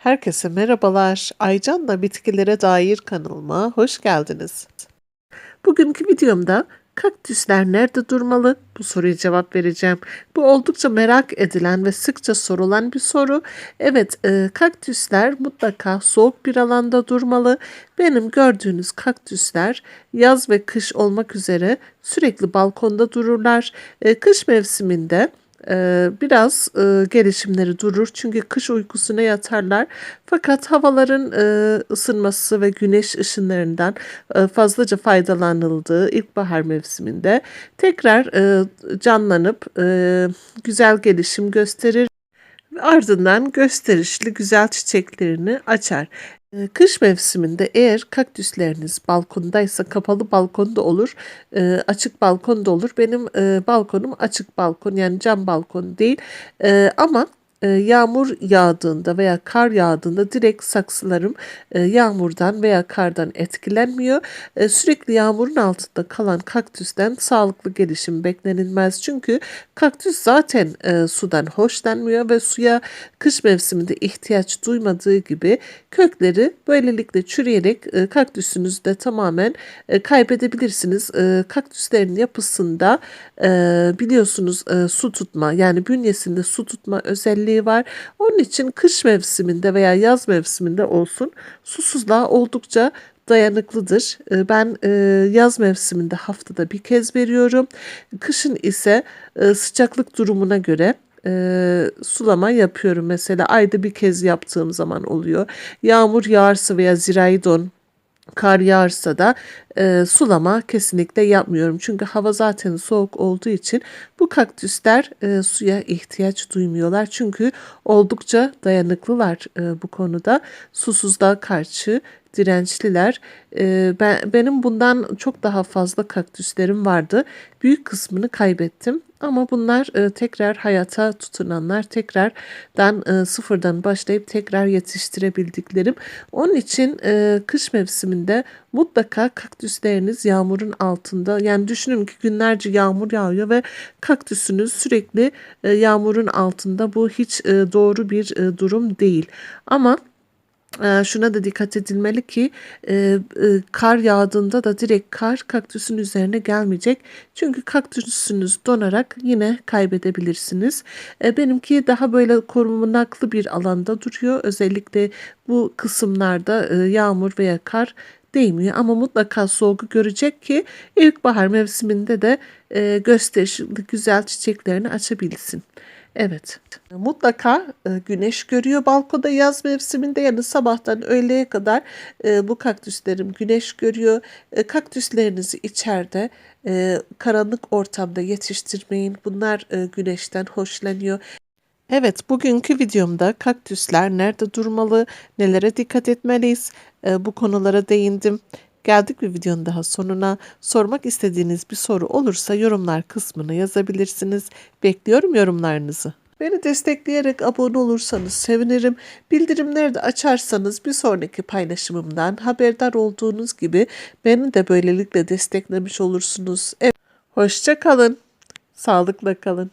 Herkese merhabalar. Aycan'la bitkilere dair kanalıma hoş geldiniz. Bugünkü videomda kaktüsler nerede durmalı? Bu soruya cevap vereceğim. Bu oldukça merak edilen ve sıkça sorulan bir soru. Evet, e, kaktüsler mutlaka soğuk bir alanda durmalı. Benim gördüğünüz kaktüsler yaz ve kış olmak üzere sürekli balkonda dururlar. E, kış mevsiminde biraz e, gelişimleri durur. Çünkü kış uykusuna yatarlar. Fakat havaların e, ısınması ve güneş ışınlarından e, fazlaca faydalanıldığı ilkbahar mevsiminde tekrar canlanıp güzel gelişim gösterir. Ardından gösterişli güzel çiçeklerini açar. E, Kış mevsiminde eğer kaktüsleriniz balkondaysa kapalı balkonda olur, e, açık balkonda olur. Benim e, balkonum açık balkon yani cam balkon değil E, ama yağmur yağdığında veya kar yağdığında direkt saksılarım e, yağmurdan veya kardan etkilenmiyor. E, sürekli yağmurun altında kalan kaktüsten sağlıklı gelişim beklenilmez. Çünkü kaktüs zaten e, sudan hoşlanmıyor ve suya kış mevsiminde ihtiyaç duymadığı gibi kökleri böylelikle çürüyerek e, kaktüsünüzü de tamamen e, kaybedebilirsiniz. E, kaktüslerin yapısında e, biliyorsunuz e, su tutma yani bünyesinde su tutma özelliği var. Onun için kış mevsiminde veya yaz mevsiminde olsun susuzluğa oldukça dayanıklıdır. E, Ben e, yaz mevsiminde haftada bir kez veriyorum. Kışın ise e, sıcaklık durumuna göre e, sulama yapıyorum. Mesela ayda bir kez yaptığım zaman oluyor. Yağmur yağarsa veya zirai don kar yağarsa da e, sulama kesinlikle yapmıyorum. Çünkü hava zaten soğuk olduğu için bu kaktüsler e, suya ihtiyaç duymuyorlar. Çünkü oldukça dayanıklılar e, bu konuda. Susuzluğa karşı dirençliler. E, ben benim bundan çok daha fazla kaktüslerim vardı. Büyük kısmını kaybettim. Ama bunlar e, tekrar hayata tutunanlar, tekrardan e, sıfırdan başlayıp tekrar yetiştirebildiklerim. Onun için e, kış mevsiminde mutlaka kaktüsleriniz yağmurun altında. Yani düşünün ki günlerce yağmur yağıyor ve kaktüsünüz sürekli e, yağmurun altında. Bu hiç e, doğru bir e, durum değil. Ama şuna da dikkat edilmeli ki e, e, kar yağdığında da direkt kar kaktüsün üzerine gelmeyecek. Çünkü kaktüsünüz donarak yine kaybedebilirsiniz. E, benimki daha böyle korunaklı bir alanda duruyor. Özellikle bu kısımlarda yağmur veya kar değmiyor ama mutlaka soğuğu görecek ki ilkbahar mevsiminde de gösterişli güzel çiçeklerini açabilsin. Evet. Mutlaka e, güneş görüyor balkonda yaz mevsiminde yani sabahtan öğleye kadar e, bu kaktüslerim güneş görüyor. E, kaktüslerinizi içeride karanlık ortamda yetiştirmeyin. Bunlar güneşten hoşlanıyor. Evet, bugünkü videomda kaktüsler nerede durmalı, nelere dikkat etmeliyiz bu konulara değindim. Geldik bir videonun daha sonuna. Sormak istediğiniz bir soru olursa yorumlar kısmına yazabilirsiniz. Bekliyorum yorumlarınızı. Beni destekleyerek abone olursanız sevinirim. Bildirimleri de açarsanız bir sonraki paylaşımımdan haberdar olduğunuz gibi beni de böylelikle desteklemiş olursunuz. Evet, hoşça kalın. Sağlıkla kalın.